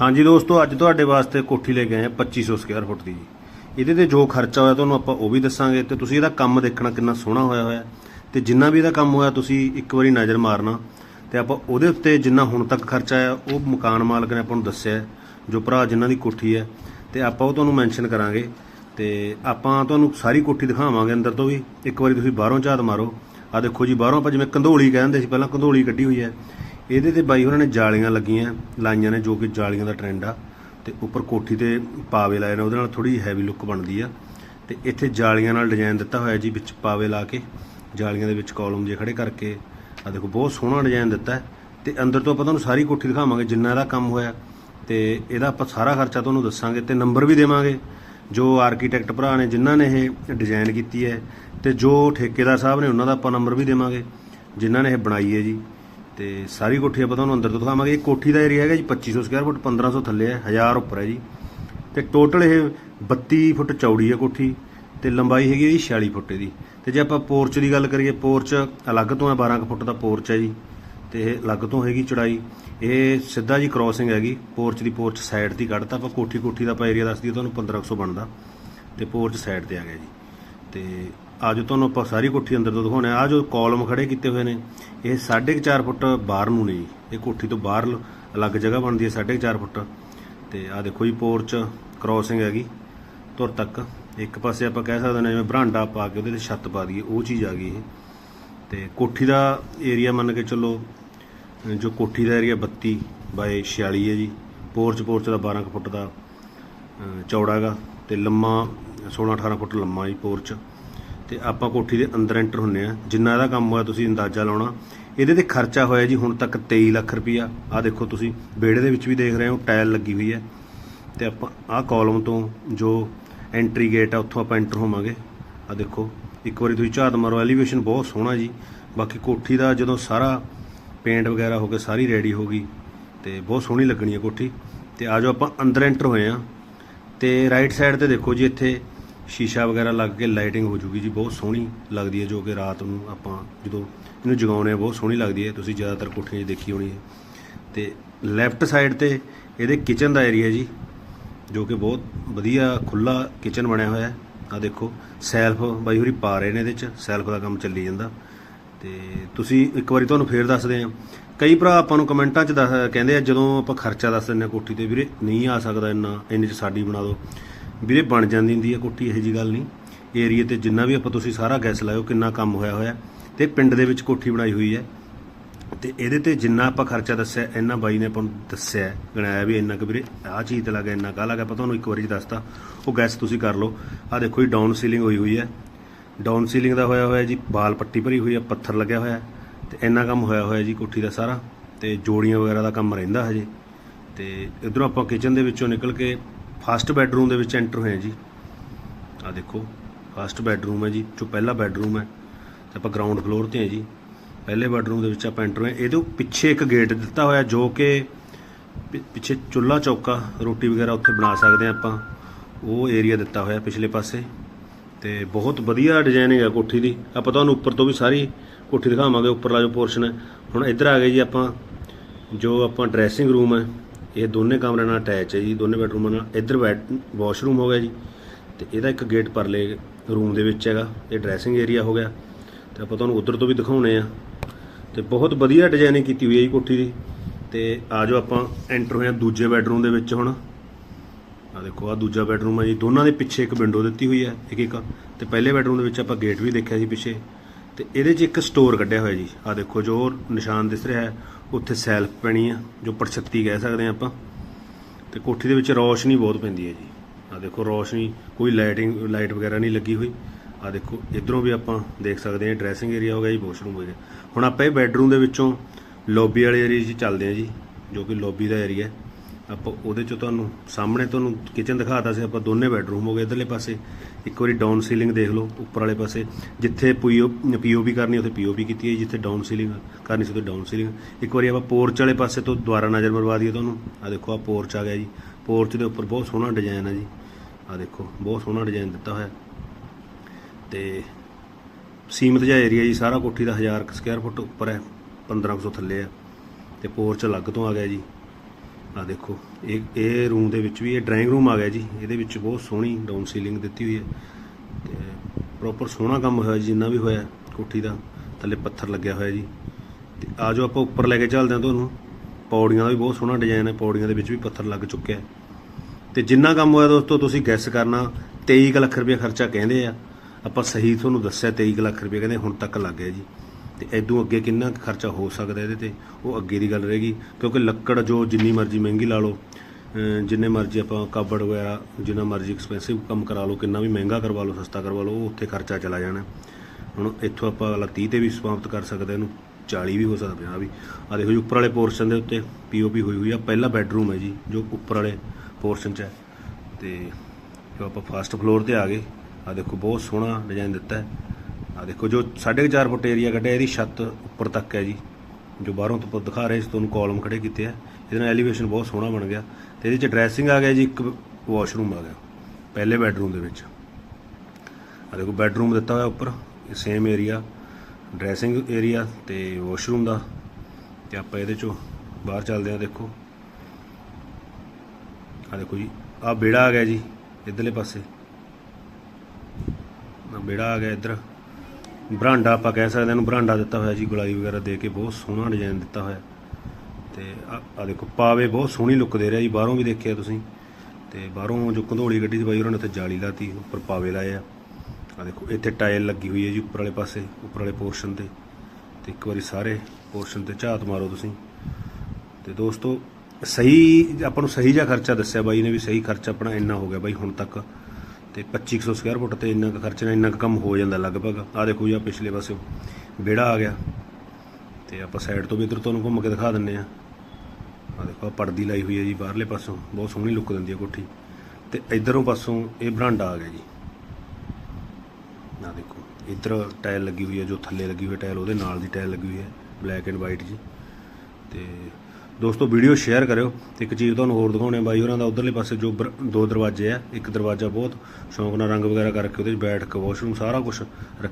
ਹਾਂਜੀ ਦੋਸਤੋ, ਅੱਜ ਤੁਹਾਡੇ ਵਾਸਤੇ ਕੋਠੀ ਲੈ ਕੇ ਆਏ ਹਾਂ 2500 ਸਕੁਅਰ ਫੁੱਟ ਦੀ ਜੀ। ਇਹਦੇ ਤੇ ਜੋ ਖਰਚਾ ਹੋਇਆ ਤੁਹਾਨੂੰ ਆਪਾਂ ਉਹ ਵੀ ਦੱਸਾਂਗੇ ਤੇ ਤੁਸੀਂ ਇਹਦਾ ਕੰਮ ਦੇਖਣਾ ਕਿੰਨਾ ਸੋਹਣਾ ਹੋਇਆ ਹੋਇਆ। ਹੈ। ਤੇ ਜਿੰਨਾ ਵੀ ਇਹਦਾ ਕੰਮ ਹੋਇਆ ਤੁਸੀਂ ਇੱਕ ਵਾਰੀ ਨਜ਼ਰ ਮਾਰਨਾ। ਤੇ ਆਪਾਂ ਉਹਦੇ ਉੱਤੇ ਜਿੰਨਾ ਹੁਣ ਤੱਕ ਖਰਚਾ ਆਇਆ, ਉਹ ਮਕਾਨ ਮਾਲਕ ਨੇ ਆਪਾਂ ਨੂੰ ਦੱਸਿਆ ਜੋ ਭਰਾ ਜਿਨ੍ਹਾਂ ਦੀ ਕੋਠੀ ਹੈ। ਤੇ ਆਪਾਂ ਉਹ ਤੁਹਾਨੂੰ ਮੈਂਸ਼ਨ ਕਰਾਂਗੇ। ਤੇ ਆਪਾਂ ਤੁਹਾਨੂੰ ਸਾਰੀ ਕੋਠੀ ਦਿਖਾਵਾਂਗੇ ਅੰਦਰ ਤੋਂ ਵੀ। ਇੱਕ ਵਾਰੀ ਤੁਸੀਂ ਬਾਹਰੋਂ ਝਾਤ ਮਾਰੋ। ਆ ਦੇਖੋ ਜੀ, ਬਾਹਰੋਂ ਆਪਾਂ ਜਿਵੇਂ ਕੰਧੋਲੀ ਕਹਿੰਦੇ ਸੀ, ਪਹਿਲਾਂ ਕੰਧੋਲੀ ਕੱਢੀ ਹੋਈ ਹੈ। ਇਹਦੇ ਤੇ ਬਾਈ ਉਹਨਾਂ ਨੇ ਜਾਲੀਆਂ ਲੱਗੀਆਂ, ਲਾਈਆਂ ਨੇ ਜੋ ਕਿ ਜਾਲੀਆਂ ਦਾ ਟ੍ਰੈਂਡ ਆ ਤੇ ਉੱਪਰ ਕੋਠੀ ਤੇ ਪਾਵੇ ਲਾਏ ਨੇ, ਉਹਦੇ ਨਾਲ ਥੋੜੀ ਹੈਵੀ ਲੁੱਕ ਬਣਦੀ ਆ। ਤੇ ਇੱਥੇ ਜਾਲੀਆਂ ਨਾਲ ਡਿਜ਼ਾਈਨ ਦਿੱਤਾ ਹੋਇਆ ਜੀ, ਵਿੱਚ ਪਾਵੇ ਲਾ ਕੇ, ਜਾਲੀਆਂ ਦੇ ਵਿੱਚ ਕਾਲਮ ਜੇ ਖੜੇ ਕਰਕੇ। ਆ ਦੇਖੋ, ਬਹੁਤ ਸੋਹਣਾ ਡਿਜ਼ਾਈਨ ਦਿੱਤਾ ਹੈ। ਤੇ ਅੰਦਰ ਤੋਂ ਆਪਾਂ ਤੁਹਾਨੂੰ ਸਾਰੀ ਕੋਠੀ ਦਿਖਾਵਾਂਗੇ, ਜਿੰਨਾ ਇਹਦਾ ਕੰਮ ਹੋਇਆ। ਤੇ ਇਹਦਾ ਆਪਾਂ ਸਾਰਾ ਖਰਚਾ ਤੁਹਾਨੂੰ ਦੱਸਾਂਗੇ ਤੇ ਨੰਬਰ ਵੀ ਦੇਵਾਂਗੇ। ਜੋ ਆਰਕੀਟੈਕਟ ਭਰਾ ਨੇ, ਜਿਨ੍ਹਾਂ ਨੇ ਇਹ ਡਿਜ਼ਾਈਨ ਕੀਤੀ ਹੈ, ਤੇ ਜੋ ਠੇਕੇਦਾਰ ਸਾਹਿਬ ਨੇ, ਉਹਨਾਂ ਦਾ ਆਪਾਂ ਨੰਬਰ ਵੀ ਦੇਵਾਂਗੇ, ਜਿਨ੍ਹਾਂ ਨੇ ਇਹ ਬਣਾਈ ਹੈ ਜੀ। ਤੇ ਸਾਰੀ ਕੋਠੀ ਆਪਾਂ ਤੁਹਾਨੂੰ ਅੰਦਰ ਤੋਂ ਦਿਖਾਵਾਂਗੇ। ਇਹ ਕੋਠੀ ਦਾ ਏਰੀਆ ਹੈਗਾ ਜੀ 2500 ਸਕੁਅਰ ਫੁੱਟ 1500 ਥੱਲੇ ਹੈ 1000 ਉੱਪਰ ਹੈ ਜੀ। ਤੇ ਟੋਟਲ ਇਹ 32 ਫੁੱਟ ਚੌੜੀ ਹੈ ਕੋਠੀ ਤੇ ਲੰਬਾਈ ਹੈਗੀ ਹੈ ਜੀ 46 ਫੁੱਟ ਦੀ ਤੇ ਜੇ ਆਪਾਂ ਪੋਰਚ ਦੀ ਗੱਲ ਕਰੀਏ ਪੋਰਚ ਅਲੱਗ ਤੋਂ ਹੈ 12 ਕੁ ਫੁੱਟ ਦਾ ਪੋਰਚ ਹੈ ਜੀ। ਤੇ ਇਹ ਅਲੱਗ ਤੋਂ ਹੈਗੀ ਚੜਾਈ। ਇਹ ਸਿੱਧਾ ਜੀ ਕ੍ਰਾਸਿੰਗ ਹੈਗੀ ਪੋਰਚ ਦੀ ਪੋਰਚ ਸਾਈਡ ਦੀ ਕੱਢਤਾ ਆਪਾਂ, ਕੋਠੀ ਕੋਠੀ ਦਾ ਆਪਾਂ ਏਰੀਆ ਦੱਸ ਦਈਏ, ਤੁਹਾਨੂੰ 1500 ਬਣਦਾ। ਤੇ ਪੋਰਚ ਸਾਈਡ ਤੇ ਆ ਗਿਆ ਜੀ। ਤੇ ਅੱਜ ਤੁਹਾਨੂੰ ਆਪਾਂ ਸਾਰੀ ਕੋਠੀ ਅੰਦਰ ਤੋਂ ਦਿਖਾਉਣਾ ਆ। ਜੋ ਕਾਲਮ ਖੜੇ ਕੀਤੇ ਹੋਏ ਨੇ ਇਹ 4.5 ਫੁੱਟ ਬਾਹਰ ਨੂੰ ਨੇ ਜੀ। ਇਹ ਕੋਠੀ ਤੋਂ ਬਾਹਰ ਅਲੱਗ ਜਗ੍ਹਾ ਬਣਦੀ ਹੈ 4.5 ਫੁੱਟ। ਤੇ ਆ ਦੇਖੋ ਜੀ ਪੋਰਚ ਕ੍ਰਾਸਿੰਗ ਹੈਗੀ ਤੁਰ ਤੱਕ। ਇੱਕ ਪਾਸੇ ਆਪਾਂ ਕਹਿ ਸਕਦੇ ਹਾਂ ਜਿਵੇਂ ਬਰਾਂਡਾ ਪਾ ਕੇ ਉਹਦੇ ਤੇ ਛੱਤ ਪਾ ਦਈਏ ਉਹ ਚੀਜ਼ ਆ ਗਈ ਇਹ। ਤੇ ਕੋਠੀ ਦਾ ਏਰੀਆ ਮੰਨ ਕੇ ਚੱਲੋ ਜੋ ਕੋਠੀ ਦਾ ਏਰੀਆ 32 ਬਾਏ 46 ਹੈ ਜੀ। ਪੋਰਚ ਪੋਰਚ ਦਾ 12 ਕੁ ਫੁੱਟ ਦਾ ਅ, ਚੌੜਾ ਹੈਗਾ। ਤੇ ਲੰਮਾ 16 18 ਫੁੱਟ ਲੰਮਾ ਜੀ ਪੋਰਚ ਤੇ ਆਪਾਂ ਕੋਠੀ ਦੇ ਅੰਦਰ ਐਂਟਰ ਹੁੰਨੇ ਆ। ਜਿੰਨਾ ਇਹਦਾ ਕੰਮ ਹੋਇਆ ਤੁਸੀਂ ਅੰਦਾਜ਼ਾ ਲਾਉਣਾ। ਇਹਦੇ ਤੇ ਖਰਚਾ ਹੋਇਆ ਜੀ ਹੁਣ ਤੱਕ 23 ਲੱਖ ਰੁਪਈਆ। ਆ ਦੇਖੋ ਤੁਸੀਂ, ਵਿਹੜੇ ਦੇ ਵਿੱਚ ਵੀ ਦੇਖ ਰਹੇ ਹੋ, ਟਾਇਲ ਲੱਗੀ ਹੋਈ ਹੈ। ਤੇ ਆਪਾਂ ਆਹ ਕਾਲਮ ਤੋਂ ਜੋ ਐਂਟਰੀ ਗੇਟ ਆ, ਉੱਥੋਂ ਆਪਾਂ ਐਂਟਰ ਹੋਵਾਂਗੇ। ਆ ਦੇਖੋ, ਇੱਕ ਵਾਰੀ ਤੁਸੀਂ ਝਾਤ ਮਾਰੋ ਐਲੀਵੇਸ਼ਨ ਬਹੁਤ ਸੋਹਣਾ ਜੀ। ਬਾਕੀ ਕੋਠੀ ਦਾ ਜਦੋਂ ਸਾਰਾ ਪੇਂਟ ਵਗੈਰਾ ਹੋ ਕੇ ਸਾਰੀ ਰੈਡੀ ਹੋ ਗਈ, ਤੇ ਬਹੁਤ ਸੋਹਣੀ ਲੱਗਣੀ ਹੈ ਕੋਠੀ। ਤੇ ਆਜੋ ਆਪਾਂ ਅੰਦਰ ਐਂਟਰ ਹੋਏ ਆ। ਤੇ ਰਾਈਟ ਸਾਈਡ ਤੇ ਦੇਖੋ ਜੀ ਇੱਥੇ ਸ਼ੀਸ਼ਾ ਵਗੈਰਾ ਲੱਗ ਕੇ ਲਾਈਟਿੰਗ ਹੋ ਜੂਗੀ ਜੀ, ਬਹੁਤ ਸੋਹਣੀ ਲੱਗਦੀ ਹੈ ਜੋ ਕਿ ਰਾਤ ਨੂੰ ਆਪਾਂ ਜਦੋਂ ਇਹਨੂੰ ਜਗਾਉਂਦੇ ਆ ਬਹੁਤ ਸੋਹਣੀ ਲੱਗਦੀ ਹੈ। ਤੁਸੀਂ ਜ਼ਿਆਦਾਤਰ ਕੋਠੀਆਂ 'ਚ ਦੇਖੀ ਹੋਣੀ ਹੈ। ਤੇ ਲੈਫਟ ਸਾਈਡ ਤੇ ਇਹਦੇ ਕਿਚਨ ਦਾ ਏਰੀਆ ਜੀ, ਜੋ ਕਿ ਬਹੁਤ ਵਧੀਆ ਖੁੱਲਾ ਕਿਚਨ ਬਣਿਆ ਹੋਇਆ ਹੈ। ਆ ਦੇਖੋ ਸੈਲਫ ਬਾਈ ਹੋਰੀ ਪਾ ਰਹੇ ਨੇ ਇਹਦੇ 'ਚ ਸੈਲਫ ਦਾ ਕੰਮ ਚੱਲੀ ਜਾਂਦਾ। ਤੇ ਤੁਸੀਂ ਇੱਕ ਵਾਰੀ ਤੁਹਾਨੂੰ ਫੇਰ ਦੱਸਦੇ ਆ ਕਈ ਭਰਾ ਆਪਾਂ ਨੂੰ ਕਮੈਂਟਾਂ 'ਚ ਦੱਸ- ਕਹਿੰਦੇ ਆ, ਜਦੋਂ ਆਪਾਂ ਖਰਚਾ ਦੱਸ ਦਿੰਦੇ ਆ ਕੋਠੀ ਤੇ, ਵੀਰੇ ਨਹੀਂ ਆ ਸਕਦਾ ਇੰਨਾ, ਇੰਨੇ 'ਚ ਸਾਡੀ ਬਣਾ ਦਿਓ। ਵੀਰੇ ਬਣ ਜਾਂਦੀ ਹੁੰਦੀ ਹੈ ਕੋਠੀ, ਇਹੋ ਜੀ ਗੱਲ ਨਹੀਂ। ਏਰੀਏ ਤੇ ਜਿੰਨਾ ਵੀ ਆਪਾਂ ਤੁਸੀਂ ਸਾਰਾ ਗੈਸ ਲਾਇਓ, ਕਿੰਨਾ ਕੰਮ ਹੋਇਆ ਹੋਇਆ। ਤੇ ਪਿੰਡ ਦੇ ਵਿੱਚ ਕੋਠੀ ਬਣਾਈ ਹੋਈ ਹੈ। ਤੇ ਇਹਦੇ ਤੇ ਜਿੰਨਾ ਆਪਾਂ ਖਰਚਾ ਦੱਸਿਆ ਇਹਨਾਂ ਬਾਈ ਨੇ ਆਪਾਂ ਨੂੰ ਦੱਸਿਆ ਗਣਾਇਆ ਵੀ ਇੰਨਾ ਕਿ ਵੀਰੇ, ਆਹ ਚੀਜ਼ ਤੇ ਲੱਗਾ, ਇੰਨਾ ਕਾ ਲੱਗਾ, ਆਪਾਂ ਤੁਹਾਨੂੰ ਇੱਕ ਵਾਰੀ 'ਚ ਦੱਸਤਾ। ਉਹ ਗੈਸ ਤੁਸੀਂ ਕਰ ਲਓ। ਆਹ ਦੇਖੋ ਜੀ ਡਾਊਨ ਸੀਲਿੰਗ ਹੋਈ ਹੋਈ ਹੈ। ਡਾਊਨ ਸੀਲਿੰਗ ਦਾ ਹੋਇਆ ਹੋਇਆ ਜੀ, ਬਾਲ ਪੱਟੀ ਭਰੀ ਹੋਈ ਹੈ, ਪੱਥਰ ਲੱਗਿਆ ਹੋਇਆ। ਹੈ ਤੇ ਇੰਨਾ ਕੰਮ ਹੋਇਆ ਹੋਇਆ ਜੀ ਕੋਠੀ ਦਾ ਸਾਰਾ। ਤੇ ਜੋੜੀਆਂ ਵਗੈਰਾ ਦਾ ਕੰਮ ਰਹਿੰਦਾ ਹਜੇ। ਤੇ ਇਧਰੋਂ ਆਪਾਂ ਕਿਚਨ ਦੇ ਵਿੱਚੋਂ ਨਿਕਲ ਕੇ ਫਸਟ ਬੈਡਰੂਮ ਦੇ ਵਿੱਚ ਐਂਟਰ ਹੋਏ ਹਾਂ ਜੀ। ਆ ਦੇਖੋ, ਫਸਟ ਬੈਡਰੂਮ ਹੈ ਜੀ, ਜੋ ਪਹਿਲਾ ਬੈਡਰੂਮ ਹੈ। ਤੇ ਆਪਾਂ ਗਰਾਊਂਡ ਫਲੋਰ ਤੇ ਹਾਂ ਜੀ। ਪਹਿਲੇ ਬੈਡਰੂਮ ਦੇ ਵਿੱਚ ਆਪਾਂ ਐਂਟਰ ਹੋਏ ਇਹਦੇ ਪਿੱਛੇ ਇੱਕ ਗੇਟ ਦਿੱਤਾ ਹੋਇਆ ਜੋ ਕਿ ਪਿੱਛੇ ਚੁੱਲ੍ਹਾ ਚੌਕਾ, ਰੋਟੀ ਵਗੈਰਾ ਉੱਥੇ ਬਣਾ ਸਕਦੇ ਹਾਂ ਆਪਾਂ। ਉਹ ਏਰੀਆ ਦਿੱਤਾ ਹੋਇਆ ਪਿਛਲੇ ਪਾਸੇ। ਤੇ ਬਹੁਤ ਵਧੀਆ ਡਿਜ਼ਾਈਨਿੰਗ ਹੈ ਕੋਠੀ ਦੀ। ਆਪਾਂ ਤੁਹਾਨੂੰ ਉੱਪਰ ਤੋਂ ਵੀ ਸਾਰੀ ਕੋਠੀ ਦਿਖਾਵਾਂਗੇ। ਉੱਪਰਲਾ ਜੋ ਪੋਰਸ਼ਨ ਹੈ। ਹੁਣ ਇੱਧਰ ਆ ਗਏ ਜੀ ਆਪਾਂ। ਜੋ ਆਪਾਂ ਡਰੈਸਿੰਗ ਰੂਮ ਹੈ। ਇਹ ਦੋਨੇ ਕਮਰਿਆਂ ਨਾਲ ਅਟੈਚ ਹੈ ਜੀ, ਦੋਨੇ ਬੈਡਰੂਮਾਂ ਨਾਲ। ਇੱਧਰ ਬੈਡ, ਵਾਸ਼ਰੂਮ ਹੋ ਗਿਆ ਜੀ, ਤੇ ਇਹਦਾ ਇੱਕ ਗੇਟ ਪਰਲੇ ਰੂਮ ਦੇ ਵਿੱਚ ਹੈਗਾ। ਇਹ ਡਰੈਸਿੰਗ ਏਰੀਆ ਹੋ ਗਿਆ। ਤੇ ਆਪਾਂ ਤੁਹਾਨੂੰ ਉਧਰ ਤੋਂ ਵੀ ਦਿਖਾਉਣੇ ਆ। ਤੇ ਬਹੁਤ ਵਧੀਆ ਡਿਜ਼ਾਈਨਿੰਗ ਕੀਤੀ ਹੋਈ ਹੈ ਜੀ ਕੋਠੀ ਦੀ। ਤੇ ਆ ਜਾਓ ਆਪਾਂ, ਐਂਟਰ ਹੋਏ ਆ ਦੂਜੇ ਬੈਡਰੂਮ ਦੇ ਵਿੱਚ ਹੁਣ। ਆ ਦੇਖੋ ਆ ਦੂਜਾ ਬੈਡਰੂਮ ਹੈ ਜੀ। ਦੋਨਾਂ ਦੇ ਪਿੱਛੇ ਇੱਕ ਵਿੰਡੋ ਦਿੱਤੀ ਹੋਈ ਹੈ, ਇੱਕ ਇੱਕ। ਤੇ ਪਹਿਲੇ ਬੈਡਰੂਮ ਦੇ ਵਿੱਚ ਆਪਾਂ ਗੇਟ ਵੀ ਦੇਖਿਆ ਸੀ ਪਿੱਛੇ। ਤੇ ਇਹਦੇ 'ਚ ਇੱਕ ਸਟੋਰ ਕੱਢਿਆ ਹੋਇਆ ਜੀ। ਆ ਦੇਖੋ ਜੋ ਨਿਸ਼ਾਨ ਦਿਸ ਰਿਹਾ ਹੈ। ਉੱਥੇ ਸੈਲਫ ਪੈਣੀ ਆ, ਜੋ ਪਰਛੱਤੀ ਕਹਿ ਸਕਦੇ ਆ ਆਪਾਂ। ਤੇ ਕੋਠੀ ਦੇ ਵਿੱਚ ਰੌਸ਼ਨੀ ਬਹੁਤ ਪੈਂਦੀ ਹੈ ਜੀ। ਆ ਦੇਖੋ ਰੌਸ਼ਨੀ, ਕੋਈ ਲਾਈਟਿੰਗ ਲਾਈਟ ਵਗੈਰਾ ਨਹੀਂ ਲੱਗੀ ਹੋਈ। ਆ ਦੇਖੋ, ਇਧਰੋਂ ਵੀ ਆਪਾਂ ਦੇਖ ਸਕਦੇ ਹਾਂ ਡਰੈਸਿੰਗ ਏਰੀਆ ਹੋ ਗਿਆ ਜੀ ਵਾਸ਼ਰੂਮ ਹੋ ਗਿਆ। ਹੁਣ ਆਪਾਂ ਇਹ ਬੈੱਡਰੂਮ ਦੇ ਵਿੱਚੋਂ ਲੌਬੀ ਵਾਲੇ ਏਰੀਆ 'ਚ ਚੱਲਦੇ ਹਾਂ ਜੀ, ਜੋ ਕਿ ਲੌਬੀ ਦਾ ਏਰੀਆ ਆਪਾਂ ਉਹਦੇ 'ਚ ਤੁਹਾਨੂੰ, ਸਾਹਮਣੇ ਤੁਹਾਨੂੰ ਕਿਚਨ ਦਿਖਾਤਾ ਸੀ, ਆਪਾਂ ਦੋਨੇ ਬੈੱਡਰੂਮ ਹੋ ਗਏ, ਇਧਰਲੇ ਪਾਸੇ। ਇੱਕ ਵਾਰੀ ਡਾਊਨ ਸੀਲਿੰਗ ਦੇਖ ਲਓ ਉੱਪਰ ਵਾਲੇ ਪਾਸੇ ਜਿੱਥੇ ਪੀਓ ਪੀਓਪੀ ਕਰਨੀ ਉੱਥੇ ਪੀਓਪੀ ਕੀਤੀ ਹੈ ਜੀ, ਜਿੱਥੇ ਡਾਊਨ ਸੀਲਿੰਗ ਕਰਨੀ ਸੀ ਉੱਥੇ ਡਾਊਨ ਸੀਲਿੰਗ ਇੱਕ ਵਾਰੀ ਆਪਾਂ ਪੋਰਚ ਵਾਲੇ ਪਾਸੇ ਤੋਂ ਦੁਬਾਰਾ ਨਜ਼ਰ ਮਰਵਾ ਦਈਏ ਤੁਹਾਨੂੰ ਆ ਦੇਖੋ ਆ ਪੋਰਚ ਆ ਗਿਆ ਜੀ। ਪੋਰਚ ਦੇ ਉੱਪਰ ਬਹੁਤ ਸੋਹਣਾ ਡਿਜ਼ਾਈਨ ਹੈ ਜੀ। ਆ ਦੇਖੋ ਬਹੁਤ ਸੋਹਣਾ ਡਿਜ਼ਾਈਨ ਦਿੱਤਾ ਹੋਇਆ। ਤੇ ਸੀਮਤ ਜਿਹਾ ਏਰੀਆ ਜੀ ਸਾਰਾ ਕੋਠੀ ਦਾ 1000 ਸਕੁਅਰ ਫੁੱਟ ਉੱਪਰ ਹੈ 1500 ਥੱਲੇ ਹੈ ਤੇ ਪੋਰਚ ਅਲੱਗ ਤੋਂ ਆ ਗਿਆ ਜੀ। ਆ ਦੇਖੋ, ਇਹ ਇਹ ਰੂਮ ਦੇ ਵਿੱਚ ਵੀ ਇਹ ਡਰਾਇੰਗ ਰੂਮ ਆ ਗਿਆ ਜੀ। ਇਹਦੇ ਵਿੱਚ ਬਹੁਤ ਸੋਹਣੀ ਡਾਊਨ ਸੀਲਿੰਗ ਦਿੱਤੀ ਹੋਈ ਹੈ। ਤੇ ਪ੍ਰੋਪਰ ਸੋਹਣਾ ਕੰਮ ਹੋਇਆ ਜੀ, ਜਿੰਨਾ ਵੀ ਹੋਇਆ ਕੋਠੀ ਦਾ। ਥੱਲੇ ਪੱਥਰ ਲੱਗਿਆ ਹੋਇਆ ਜੀ। ਤੇ ਆ ਜਾਓ ਆਪਾਂ ਉੱਪਰ ਲੈ ਕੇ ਚੱਲਦੇ ਹਾਂ ਤੁਹਾਨੂੰ, ਪੌੜੀਆਂ ਦਾ ਵੀ ਬਹੁਤ ਸੋਹਣਾ ਡਿਜ਼ਾਈਨ ਹੈ। ਪੌੜੀਆਂ ਦੇ ਵਿੱਚ ਵੀ ਪੱਥਰ ਲੱਗ ਚੁੱਕਿਆ ਹੈ। ਤੇ ਜਿੰਨਾ ਕੰਮ ਹੋਇਆ ਦੋਸਤੋ, ਤੁਸੀਂ ਗੈਸ ਕਰਨਾ 23 ਕੁ ਲੱਖ ਰੁਪਏ ਖਰਚਾ ਕਹਿੰਦੇ ਆ। ਆਪਾਂ ਸਹੀ ਤੁਹਾਨੂੰ ਦੱਸਿਆ 23 ਕੁ ਲੱਖ ਰੁਪਏ, ਕਹਿੰਦੇ ਹੁਣ ਤੱਕ ਲੱਗ ਗਿਆ ਜੀ। ਤੇ ਐਦੋਂ ਅੱਗੇ ਕਿੰਨਾ ਕੁ ਖਰਚਾ ਹੋ ਸਕਦਾ ਇਹਦੇ ਤੇ? ਉਹ ਅੱਗੇ ਦੀ ਗੱਲ ਰਹੇਗੀ, ਕਿਉਂਕਿ ਲੱਕੜ ਜੋ ਜਿੰਨੀ ਮਰਜ਼ੀ ਮਹਿੰਗੀ ਲਾ ਲਓ ਜਿੰਨੇ ਮਰਜ਼ੀ ਆਪਾਂ ਕਾਬੜ ਵਗੈਰਾ, ਜਿੰਨਾ ਮਰਜ਼ੀ ਐਕਸਪੈਂਸਿਵ ਕੰਮ ਕਰਾ ਲਓ, ਕਿੰਨਾ ਵੀ ਮਹਿੰਗਾ ਕਰਵਾ ਲਓ, ਸਸਤਾ ਕਰਵਾ ਲਓ, ਉਹ ਉੱਥੇ ਖਰਚਾ ਚਲਾ ਜਾਣਾ। ਹੁਣ ਇੱਥੋਂ ਆਪਾਂ ਅਗਲਾ 30 ਤੇ ਵੀ ਸਮਾਪਤ ਕਰ ਸਕਦੇ ਇਹਨੂੰ 40 ਵੀ ਹੋ ਸਕਦਾ 50 ਵੀ। ਆ ਦੇਖੋ ਜੀ ਉੱਪਰ ਵਾਲੇ ਪੋਰਸ਼ਨ ਦੇ ਉੱਤੇ ਪੀਓਪੀ ਹੋਈ ਹੋਈ ਆ, ਪਹਿਲਾ ਬੈੱਡਰੂਮ ਹੈ ਜੀ, ਜੋ ਉੱਪਰ ਵਾਲੇ ਪੋਰਸ਼ਨ 'ਚ ਹੈ। ਤੇ ਜੋ ਆਪਾਂ ਫਸਟ ਫਲੋਰ ਤੇ ਆ ਗਏ ਆ ਦੇਖੋ, ਬਹੁਤ ਸੋਹਣਾ ਡਿਜ਼ਾਈਨ ਦਿੱਤਾ ਹੈ। ਆ ਦੇਖੋ ਜੋ 4.5 ਫੁੱਟ ਏਰੀਆ ਕੱਢਿਆ, ਇਹਦੀ ਛੱਤ ਉੱਪਰ ਤੱਕ ਹੈ ਜੀ। ਜੋ ਬਾਹਰੋਂ ਤੋਂ ਦਿਖਾ ਰਹੇ ਸੀ, ਤੁਹਾਨੂੰ ਕਾਲਮ ਖੜੇ ਕੀਤੇ ਆ। ਇਹਦੇ ਨਾਲ ਐਲੀਵੇਸ਼ਨ ਬਹੁਤ ਸੋਹਣਾ ਬਣ ਗਿਆ। ਤੇ ਇਹਦੇ ਚ ਡਰੈਸਿੰਗ ਆ ਗਿਆ ਜੀ, ਇੱਕ ਵਾਸ਼ਰੂਮ ਆ ਗਿਆ, ਪਹਿਲੇ ਬੈੱਡਰੂਮ ਦੇ ਵਿੱਚ। ਆ ਦੇਖੋ ਬੈੱਡਰੂਮ ਦਿੱਤਾ ਹੋਇਆ ਉੱਪਰ ਸੇਮ ਏਰੀਆ ਡਰੈਸਿੰਗ ਏਰੀਆ ਤੇ ਵਾਸ਼ਰੂਮ ਦਾ। ਤੇ ਆਪਾਂ ਇਹਦੇ ਚੋਂ ਬਾਹਰ ਚੱਲਦੇ ਆ ਦੇਖੋ। ਆ ਦੇਖੋ ਜੀ ਆ ਬੇੜਾ ਆ ਗਿਆ ਜੀ, ਇਧਰਲੇ ਪਾਸੇ। ਆ ਬੇੜਾ ਆ ਗਿਆ ਇੱਧਰ। ਬਰਾਂਡਾ ਆਪਾਂ ਕਹਿ ਸਕਦੇ ਹਾਂ, ਇਹਨੂੰ ਬਰਾਂਡਾ ਦਿੱਤਾ ਹੋਇਆ ਜੀ, ਗੁਲਾਈ ਵਗੈਰਾ ਦੇ ਕੇ ਬਹੁਤ ਸੋਹਣਾ ਡਿਜ਼ਾਈਨ ਦਿੱਤਾ ਹੋਇਆ। ਤੇ ਆ ਦੇਖੋ, ਪਾਵੇ ਬਹੁਤ ਸੋਹਣੀ ਲੁੱਕ ਦੇ ਰਿਹਾ ਜੀ, ਬਾਹਰੋਂ ਵੀ ਦੇਖਿਆ ਤੁਸੀਂ। ਤੇ ਬਾਹਰੋਂ ਜੋ ਕੰਧੋਲੀ ਗੱਡੀ ਦੀ ਬਾਈ, ਉਹਨਾਂ ਨੇ ਉੱਥੇ ਜਾਲੀ ਲਾਤੀ, ਉੱਪਰ ਪਾਵੇ ਲਾਏ ਆ। ਆ ਦੇਖੋ, ਇੱਥੇ ਟਾਇਲ ਲੱਗੀ ਹੋਈ ਹੈ ਜੀ, ਉੱਪਰ ਵਾਲੇ ਪਾਸੇ, ਉੱਪਰ ਵਾਲੇ ਪੋਰਸ਼ਨ ਤੇ। ਤੇ ਇੱਕ ਵਾਰੀ ਸਾਰੇ ਪੋਰਸ਼ਨ ਤੇ ਝਾਤ ਮਾਰੋ ਤੁਸੀਂ। ਤੇ ਦੋਸਤੋ, ਸਹੀ, ਆਪਾਂ ਨੂੰ ਸਹੀ ਜਿਹਾ ਖਰਚਾ ਦੱਸਿਆ ਬਾਈ ਨੇ ਵੀ ਸਹੀ ਖਰਚਾ ਆਪਣਾ ਇੰਨਾ ਹੋ ਗਿਆ ਬਾਈ ਹੁਣ ਤੱਕ। ਤੇ 2500 ਸਕੁਅਰ ਫੁੱਟ ਤੇ ਇੰਨਾ ਕੁ ਖਰਚੇ ਨਾਲ ਇੰਨਾ ਕੁ ਕੰਮ ਹੋ ਜਾਂਦਾ ਲਗਭਗ। ਆ ਦੇਖੋ ਜੀ ਆ ਪਿਛਲੇ ਪਾਸੇ ਵਿਹੜਾ ਆ ਗਿਆ। ਤੇ ਆਪਾਂ ਸਾਈਡ ਤੋਂ ਵੀ ਇੱਧਰ ਤੁਹਾਨੂੰ ਘੁੰਮ ਕੇ ਦਿਖਾ ਦਿੰਨੇ ਆ। ਆ ਦੇਖੋ ਆ ਪਰਦੀ ਲਾਈ ਹੋਈ ਹੈ ਜੀ ਬਾਹਰਲੇ ਪਾਸੋਂ। ਬਹੁਤ ਸੋਹਣੀ ਲੁੱਕ ਦਿੰਦੀ ਹੈ ਕੋਠੀ। ਤੇ ਇਧਰੋਂ ਪਾਸੋਂ ਇਹ ਬਰਾਂਡਾ ਆ ਗਿਆ ਜੀ। ਆ ਦੇਖੋ, ਇੱਧਰ ਟਾਇਲ ਲੱਗੀ ਹੋਈ ਹੈ, ਜੋ ਥੱਲੇ ਲੱਗੀ ਹੋਈ ਹੈ ਟਾਇਲ ਉਹਦੇ ਨਾਲ ਦੀ ਟਾਇਲ ਲੱਗੀ ਹੋਈ ਹੈ ਬਲੈਕ ਐਂਡ ਵਾਈਟ ਜੀ। ਤੇ ਦੋਸਤੋ, ਵੀਡੀਓ ਸ਼ੇਅਰ ਕਰਿਓ ਤੇ ਇੱਕ ਚੀਜ਼ ਤੁਹਾਨੂੰ ਹੋਰ ਦਿਖਾਉਣੇ ਆ ਬਾਈ, ਉਹਨਾਂ ਦਾ ਉਧਰਲੇ ਪਾਸੇ ਜੋ ਬਰ- ਦੋ ਦਰਵਾਜ਼ੇ ਆ, ਇੱਕ ਦਰਵਾਜ਼ਾ ਬਹੁਤ ਸ਼ੌਂਕ ਨਾਲ ਰੰਗ ਵਗੈਰਾ ਕਰਕੇ ਉਹਦੇ 'ਚ ਬੈਠ ਕੇ ਵਾਸ਼ਰੂਮ ਸਾਰਾ ਕੁਝ ਰੱਖਿਆ।